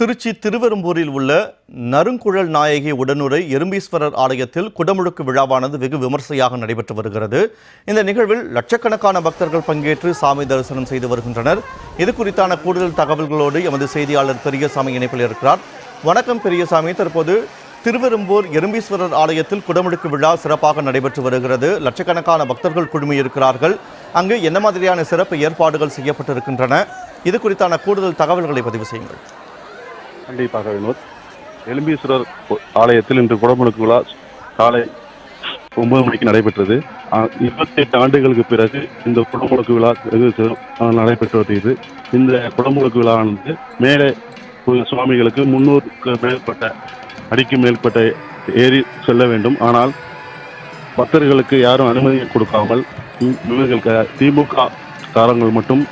திருச்சி திருவெரும்பூரில் உள்ள நறுங்குழல் நாயகி உடனுரை எறும்பீஸ்வரர் ஆலயத்தில் குடமுழுக்கு விழாவானது வெகு விமர்சையாக நடைபெற்று வருகிறது. இந்த நிகழ்வில் லட்சக்கணக்கான பக்தர்கள் பங்கேற்று சாமி தரிசனம் செய்து வருகின்றனர். இது குறித்தான கூடுதல் தகவல்களோடு எமது செய்தியாளர் பெரியசாமி இணைப்பில் இருக்கிறார். வணக்கம் பெரியசாமி. தற்போது திருவெரும்பூர் எறும்பீஸ்வரர் ஆலயத்தில் குடமுழுக்கு விழா சிறப்பாக நடைபெற்று வருகிறது. லட்சக்கணக்கான பக்தர்கள் குழுமியிருக்கிறார்கள். அங்கு என்ன மாதிரியான சிறப்பு ஏற்பாடுகள் செய்யப்பட்டிருக்கின்றன? இது குறித்தான கூடுதல் தகவல்களை பதிவு செய்யுங்கள். கண்டிப்பாக வினோத். எலும்பீஸ்வரர் ஆலயத்தில் இன்று குடமுழுக்கு விழா காலை ஒன்பது மணிக்கு நடைபெற்றது. இருபத்தி எட்டு ஆண்டுகளுக்கு பிறகு இந்த குடமுழுக்கு விழா நடைபெற்று வருகிறது. இந்த குடமுழுக்கு விழாவானது மேலே சுவாமிகளுக்கு முன்னூறுக்கு மேற்பட்ட அடிக்கு மேற்பட்ட ஏறி செல்ல வேண்டும். ஆனால் பக்தர்களுக்கு யாரும் அனுமதி கொடுக்காமல் இவர்கள் க- திமுக காரங்கள் மட்டும்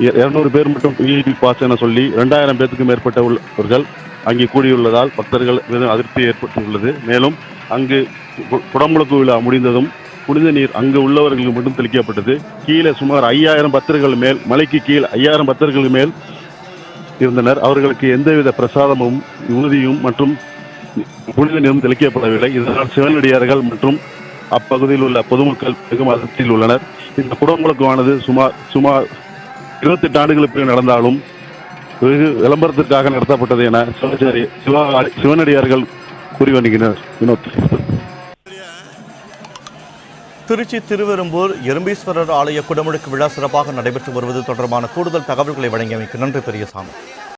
இருநூறு பேர் மட்டும் விஐபி பாஸ் என சொல்லி ரெண்டாயிரம் பேருக்கு மேற்பட்ட உள்ளவர்கள் அங்கே கூடியுள்ளதால் பக்தர்கள் அதிருப்தி ஏற்பட்டுள்ளது. மேலும் அங்கு கு- குடமுழுக்கு விழா முடிந்ததும் புனித நீர் அங்கு உள்ளவர்களுக்கு மட்டும் தெளிக்கப்பட்டது. கீழே சுமார் ஐயாயிரம் பக்தர்கள் மேல் மலைக்கு கீழ் ஐயாயிரம் பக்தர்கள் மேல் இருந்தனர். அவர்களுக்கு எந்தவித பிரசாதமும் உறுதியும் மற்றும் புனித நீரும் தெளிக்கப்படவில்லை. இதனால் சிவனடியார்கள் மற்றும் அப்பகுதியில் உள்ள பொதுமக்கள் மிகவும் அதிருப்தியில் உள்ளனர். இந்த குடமுழுக்குவானது சுமார் சுமார் இருபத்தெட்டு ஆண்டுகளுக்கு நடந்தாலும் வெகு விளம்பரத்திற்காக நடத்தப்பட்டது என சிவாச்சாரி சிவா சிவனடியார்கள் கூறி வருகின்றனர் வினோத். திருச்சி திருவெரும்பூர் எறும்பீஸ்வரர் ஆலய குடமுழுக்கு விழா சிறப்பாக நடைபெற்று வருவது தொடர்பான கூடுதல் தகவல்களை வழங்கியமைக்கு நன்றி பெரியசாமி.